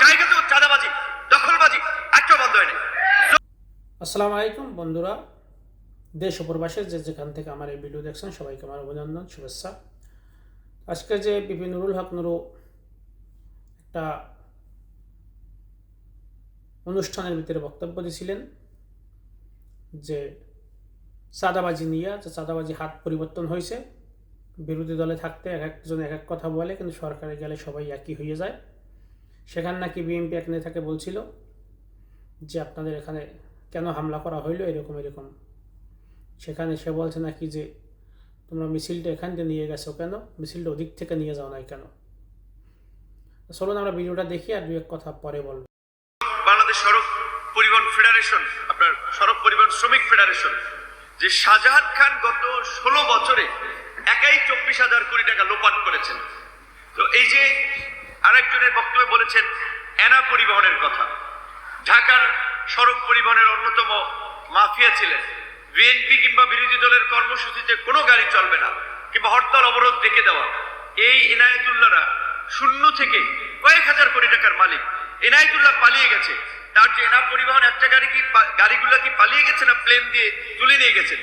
জায়গাতেও আসসালামু আলাইকুম বন্ধুরা, দেশ ও প্রবাসের যে যেখান থেকে আমার এই ভিডিও দেখছেন, সবাইকে আমার অভিনন্দন, শুভেচ্ছা। আজকে যে বিপি নুরুল হক নুরু একটা অনুষ্ঠানের ভিতরে বক্তব্য দিয়েছিলেন যে চাঁদাবাজি নিয়ে, যে চাঁদাবাজি হাত পরিবর্তন হয়েছে। বিরোধী দলে থাকতে এক একজন এক এক কথা বলে, কিন্তু সরকারে গেলে সবাই একই হয়ে যায়। সেখানে নাকি বিএনপি এক নেতাকে বলছিল যে আপনাদের এখানে কেন হামলা করা হইল এরকম এরকম। সেখানে সে বলছে নাকি যে তোমরা মিছিলটা এখান থেকে নিয়ে গেছো কেন? মিছিলটা ওদিক থেকে নিয়ে যাও নাই কেন? চলুন আমরা ভিডিওটা দেখি আর দু এক কথা পরে বলব। বাংলাদেশ সড়ক পরিবহন ফেডারেশন, আপনার সড়ক পরিবহন শ্রমিক ফেডারেশন, যে শাহজাহান খান গত ষোলো বছরে একাই চব্বিশ হাজার কোটি টাকা লোপাট করেছেন তো এই যে আরেকজনের বক্তব্যে বলেছেন, এনা পরিবহনের কথা। ঢাকার সড়ক পরিবহনের অন্যতম মাফিয়া ছিলেন। বিএনপি কিংবা বিরোধী দলের কর্মসূচিতে কোনো গাড়ি চলবে না, কিংবা হরতাল, অবরোধ ডেকে দেওয়া। এই এনায়েতুল্লাহরা শূন্য থেকে কয়েক হাজার কোটি টাকার মালিক। এনায়েতুল্লাহ পালিয়ে গেছে। তার যে এনা পরিবহন একটা গাড়ি কি গাড়িগুলো কি পালিয়ে গেছে না প্লেন দিয়ে তুলে নিয়ে গেছেন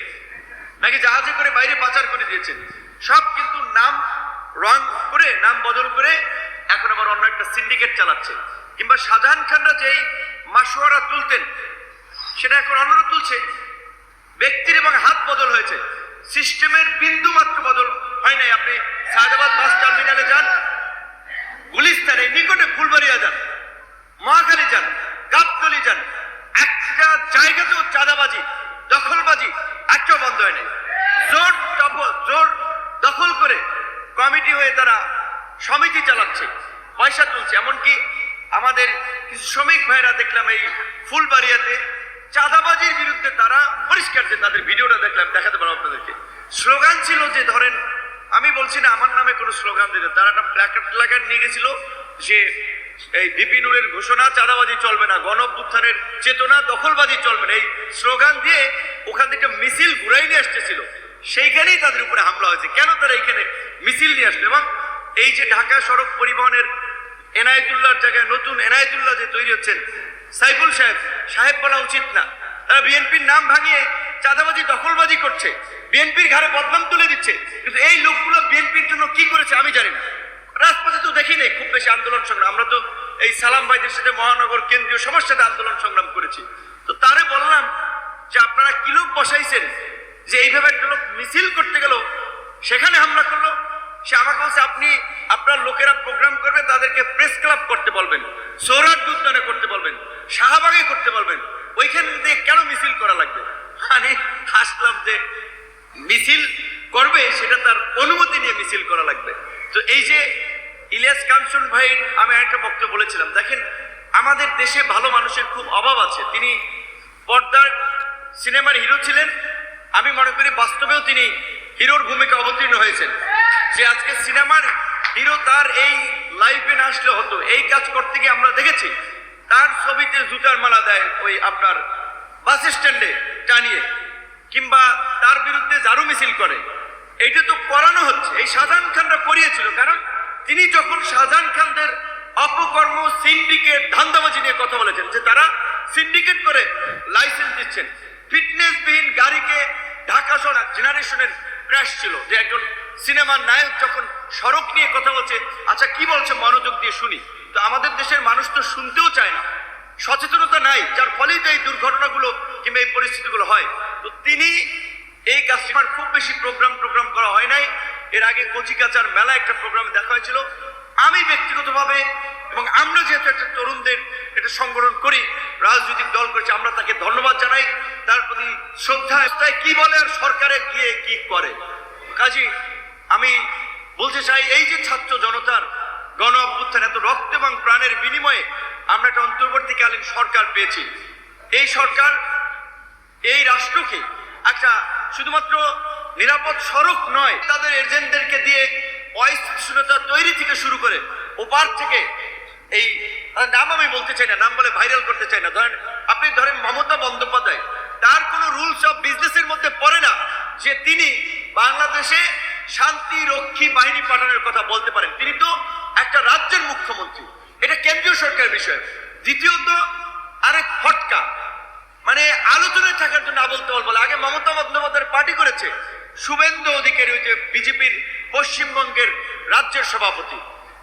নাকি জাহাজে করে বাইরে পাচার করে দিয়েছেন? সব কিন্তু নাম রং করে, নাম বদল করে এখন আবার অন্য একটা সিন্ডিকেট চালাচ্ছে। কিংবা শাহজাহান খানরা যেই মাসোয়ারা তুলতেন, সেটা এখন অন্যরা তুলছে। ব্যক্তির এবং হাত বদল হয়েছে। সিস্টেমের বিন্দু মাত্র বদল হয় নাই। আপনি সায়দাবাদ বাস টার্মিনালে যান, গুলিস্তানে, নিকটে ফুলবাড়িয়া যান, মহাখালী যান, গাবতলি যান, একটা জায়গাতেও চাঁদাবাজি, দখলবাজি একটাও বন্ধ হয় নাই। জোর জোর দখল করে কমিটি হয়ে তারা সমিতি চালাচ্ছে, পয়সা তুলছে। এমনকি আমাদের কিছু শ্রমিক ভাইরা দেখলাম এই ফুলবাড়িয়াতে চাঁদাবাজির বিরুদ্ধে তারা পরিষ্কার যে তাদের ভিডিওটা দেখলাম, দেখাতে পারব আপনাদেরকে। স্লোগান ছিল যে, ধরেন, আমি বলছি না, আমার নামে কোনো স্লোগান দিতে তারা একটা প্ল্যাকার্ড প্ল্যাকার্ড নিয়ে গেছিল যে, এই বিপিনুরের ঘোষণা, চাঁদাবাজি চলবে না গণ অভ্যুত্থানের চেতনা, দখলবাজি চলবে না। এই স্লোগান দিয়ে ওখান থেকে মিছিল ঘুরাই নিয়ে আসতেছিল। সেইখানেই তাদের উপরে হামলা হয়েছে। কেন তারা এইখানে মিছিল নিয়ে আসলো? এবং এই যে ঢাকা সড়ক পরিবহনের এনায়েতুল্লাহর জায়গায় নতুন এনায়েতুল্লাহ যে তৈরি হচ্ছেন, সাইফুল সাহেব সাহেব বলা উচিত না। তারা বিএনপির নাম ভাঙিয়ে চাঁদাবাজি, দখলবাজি করছে। বিএনপির ঘাড়ে বদনাম তুলে দিচ্ছে। কিন্তু এই লোকগুলো বিএনপির জন্য কি করেছে আমি জানি না। রাজপথে তো দেখি নেই, খুব বেশি আন্দোলন সংগ্রাম। আমরা তো এই সালাম ভাইদের সাথে মহানগর কেন্দ্রীয় সমস্যাতে আন্দোলন সংগ্রাম করেছি। তো তারে বললাম যে আপনারা কি লোক বসাইছেন? যে এইভাবে একটা লোক মিছিল করতে গেল, সেখানে হামলা করল সে আমাকে বলছে, আপনি, আপনার লোকেরা প্রোগ্রাম করবে, তাদেরকে প্রেস ক্লাব করতে বলবেন সৌরাট উদ্যানে করতে বলবেন, শাহবাগে করতে বলবেন, ওইখান দিয়ে কেন মিছিল করা লাগবে? আমি হাসলাম যে, মিছিল করবে, সেটা তার অনুমতি নিয়ে মিছিল করা লাগবে। তো এই যে ইলিয়াস কাঞ্চন ভাই, আমি একটা বক্তব্য বলেছিলাম, দেখেন, আমাদের দেশে ভালো মানুষের খুব অভাব আছে। তিনি পর্দার সিনেমার হিরো ছিলেন, আমি মনে করি বাস্তবেও তিনি হিরোর ভূমিকা অবতীর্ণ হয়েছেন। যে আজকে সিনেমার হিরো তার এই লাইফে না আসলে হতো। এই কাজ করতে গিয়ে আমরা দেখেছি, তার ছবিতে জুতার মালা দেয় ওই আপনার বাস স্ট্যান্ডে টানিয়ে, কিংবা তার বিরুদ্ধে ঝাড়ু মিছিল করে। এইটা তো করানো হচ্ছে। এই শাহজাহান খানরা করিয়েছিল, কারণ তিনি যখন শাহজাহান খানদের অপকর্ম, সিন্ডিকেট, ধান্দাবাজি নিয়ে কথা বলেছেন, যে তারা সিন্ডিকেট করে লাইসেন্স দিচ্ছেন। ফিটনেসবিহীন গাড়িকে ঢাকা শহর জেনারেশনের ক্র্যাশ ছিল, যে একজন সিনেমার নায়ক যখন সড়ক নিয়ে কথা বলছে আচ্ছা কি বলছে মনোযোগ দিয়ে শুনি। তো আমাদের দেশের মানুষ তো শুনতেও চায় না। সচেতনতা নাই, যার ফলেই তো এই দুর্ঘটনাগুলো কিংবা এই পরিস্থিতিগুলো হয়। তো তিনি এই কাস্টমার খুব বেশি প্রোগ্রাম প্রোগ্রাম করা হয় নাই। এর আগে কচিকাচার মেলা একটা প্রোগ্রামে দেখা হয়েছিল। আমি ব্যক্তিগতভাবে এবং আমরা যেহেতু একটা তরুণদের এটা সংগঠন করি, রাজনৈতিক দল করেছে, আমরা তাকে ধন্যবাদ জানাই। তার প্রতি শ্রদ্ধা কি বলে আর সরকারে গিয়ে কি করে? কাজী আমি বলতে চাই, এই যে ছাত্র জনতার গণ অভ্যুত্থান, এত রক্ত এবং প্রাণের বিনিময়ে আমরা একটা অন্তর্বর্তীকালীন সরকার পেয়েছি। এই সরকার, এই রাষ্ট্রকে একটা শুধুমাত্র নিরাপদ সড়ক নয়, তাদের এজেন্টদেরকে দিয়ে অস্থিতিশীলতা তৈরি থেকে শুরু করে ওপার থেকে এই নাম আমি বলতে চাই না, নাম বলে ভাইরাল করতে চাই না। ধরেন, আপনি ধরেন মমতা বন্দ্যোপাধ্যায়, তার কোনো রুলস অফ বিজনেসের মধ্যে পড়ে না যে তিনি বাংলাদেশে শান্তি রক্ষী বাহিনী পাঠানোর কথা বলতে পারেন। তিনি তো একটা রাজ্যের মুখ্যমন্ত্রী। এটা কেন্দ্রীয় সরকারের বিষয়। দ্বিতীয়ত, আরেক ফটকা। মানে আলোচনায় থাকার জন্য আবল তাবল বলে। আগে মমতা বন্দ্যোপাধ্যায়ের পার্টি করেছে। শুভেন্দু অধিকারী, ওই যে বিজেপির পশ্চিমবঙ্গের রাজ্যের সভাপতি।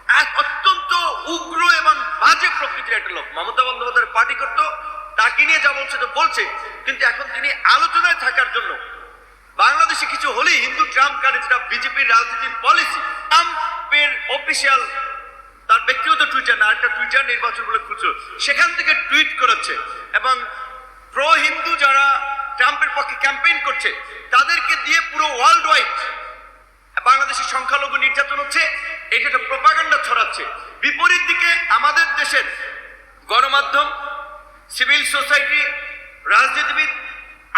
এক অত্যন্ত উগ্র এবং বাজে প্রকৃতির একটা লোক। মমতা বন্দ্যোপাধ্যায়ের পার্টি করতো, তাকে নিয়ে যা বলছে তো বলছে। কিন্তু এখন তিনি আলোচনায় থাকার জন্য বাংলাদেশে কিছু হলেই হিন্দু ট্রাম্প কার্ডে যেটা বিজেপির রাজনীতির পলিসি ট্রাম্পের অফিসিয়াল তার ব্যক্তিগত টুইটার না একটা টুইটার নির্বাচন বলে খুলছিল সেখান থেকে টুইট করেছে এবং প্রো হিন্দু যারা ট্রাম্পের পক্ষে ক্যাম্পেইন করছে, তাদেরকে দিয়ে পুরো ওয়ার্ল্ড ওয়াইড বাংলাদেশের সংখ্যালঘু নির্যাতন হচ্ছে, এটা একটা প্রপাগান্ডা ছড়াচ্ছে। বিপরীত দিকে আমাদের দেশের গণমাধ্যম সিভিল সোসাইটি রাজনীতিবিদ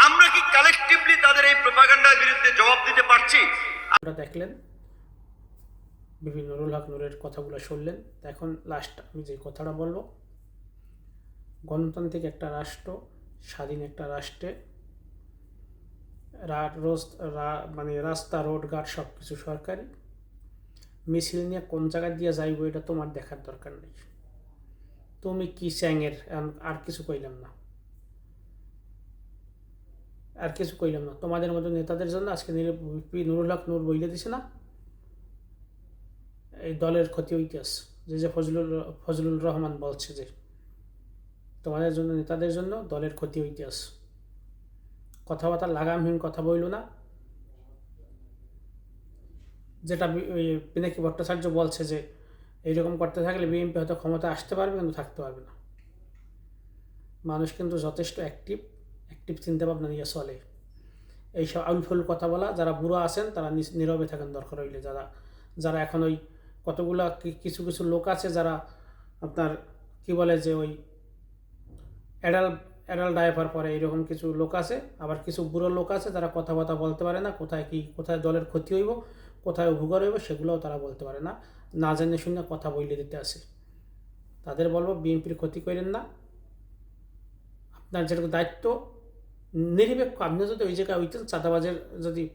আমরা কি কালেকটিভলি তাদের এই প্রপাগান্ডার বিরুদ্ধে জবাব দিতে পারছি? আপনারা দেখলেন, বিভিন্ন নুরুল হক নূরের কথাগুলো শুনলেন। এখন লাস্ট আমি যে কথাটা বলব, গণতান্ত্রিক একটা রাষ্ট্র, স্বাধীন একটা রাষ্ট্রে রোজ মানে রাস্তা, রোড, ঘাট সব কিছু সরকারি। মিছিল নিয়ে কোন জায়গায় দিয়ে যাইব এটা তোমার দেখার দরকার নেই। তুমি কি স্যাংয়ের আর কিছু কইলাম না। আর কিছু কইলাম না। তোমাদের মতো নেতাদের জন্য আজকে নুরুল হক নূর বইলে দিছে না? এই দলের ক্ষতি হইতেছে যে যে ফজলুল ফজলুল রহমান বলছে যে, তোমাদের জন্য, নেতাদের জন্য দলের ক্ষতি হইতেছে কথাবার্তা লাগামহীন কথা বইল না। যেটা পিনাকি ভট্টাচার্য বলছে যে, এইরকম করতে থাকলে বিএনপি হয়তো ক্ষমতা আসতে পারবে, কিন্তু থাকতে পারবে না। মানুষ কিন্তু যথেষ্ট অ্যাক্টিভ অ্যাক্টিভ চিন্তাভাবনা নিয়ে চলে। এইসব আউলফুল কথা বলা, যারা বুড়ো আছেন, তারা নীরবে থাকেন দরকার হইলে। যারা যারা এখন ওই কতগুলা কিছু কিছু লোক আছে যারা আপনার কি বলে যে ওই অ্যাডাল অ্যাডাল ড্রাইভার পরে এরকম কিছু লোক আছে। আবার কিছু বুড়ো লোক আছে যারা কথাবার্তা বলতে পারে না, কোথায় কি, কোথায় দলের ক্ষতি হইব, কোথায় উপকার হইব, সেগুলোও তারা বলতে পারে না। না জেনে শুনে কথা বইলে দিতে আসে। তাদের বলব, বিএনপির ক্ষতি করেন না। আপনার যেরকম দায়িত্ব নিরপেক্ষ। আপনি যদি ওই জায়গায় হইতেন, চাঁদাবাজের যদি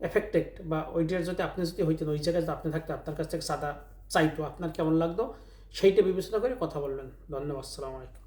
এফেক্টেড বা ওইটার যদি আপনি যদি হইতেন, ওই জায়গায় যদি আপনি থাকতেন, আপনার কাছ থেকে চাঁদা চাইতো, আপনার কেমন লাগতো? সেইটা বিবেচনা করে কথা বলবেন। ধন্যবাদ সালাম আলাইকুম।